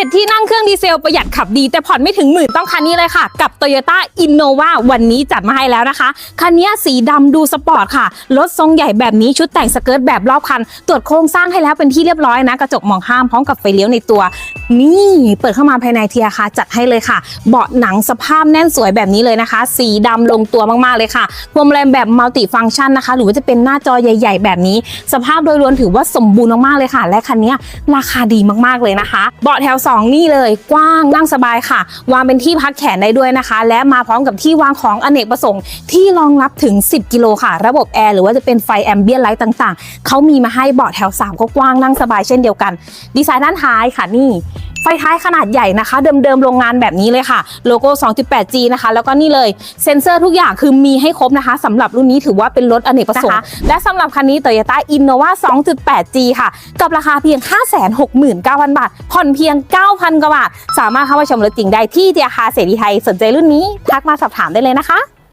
7 ที่นั่งเครื่องดีเซลประหยัดขับดี แต่ผ่อนไม่ถึงหมื่นต้องคันนี้เลยค่ะ กับ Toyota Innova วันนี้จัดมาให้แล้วนะคะ คันนี้สีดำดูสปอร์ตค่ะ รถทรงใหญ่แบบนี้ชุดแต่งสเกิร์ตแบบรอบคัน ตรวจโครงสร้างให้แล้วเป็นที่เรียบร้อยนะ กระจกมองข้ามพร้อมกับไฟเลี้ยวในตัว นี่เปิดเข้ามาภายในเทียร์ค่ะ จัดให้เลยค่ะ เบาะหนังสภาพแน่นสวยแบบนี้เลยนะคะ สีดำลงตัวมากๆเลยค่ะพวงมาลัยแบบมัลติฟังก์ชันนะคะ หรือว่าจะเป็นหน้าจอใหญ่ ๆ แบบนี้ สภาพโดยรวมถือว่าสมบูรณ์มากๆเลยค่ะ และคันนี้ราคาดีมากๆเลยนะคะ เบาะแถว2 นี่เลยกว้างนั่งสบายค่ะ วางเป็นที่พักแขนได้ด้วยนะคะ และมาพร้อมกับที่วางของอเนกประสงค์ที่รองรับถึง 10 กิโลค่ะ ระบบแอร์หรือว่าจะเป็นไฟแอมเบียนไลท์ต่างๆ เขามีมาให้เบาะแถว3ก็กว้างนั่งสบายเช่นเดียวกัน ดีไซน์ด้านท้ายค่ะนี่ ไฟท้ายขนาดใหญ่นะคะ เดิมๆโรงงานแบบนี้เลยค่ะ โลโก้ 2.8G นะคะ แล้วก็นี่เลยเซ็นเซอร์ทุกอย่างคือมีให้ครบนะคะสำหรับรุ่นนี้ถือว่าเป็นรถอเนกประสงค์และสำหรับคันนี้ Toyota Innova 2.8G ค่ะ กับราคาเพียง 569,000 บาท ผ่อนเพียง 9,000 กว่าบาท สามารถเข้ามาชมรถจริงได้ที่เดียคาเสรีไทยสนใจรุ่นนี้ ทักมาสอบถามได้เลยนะคะ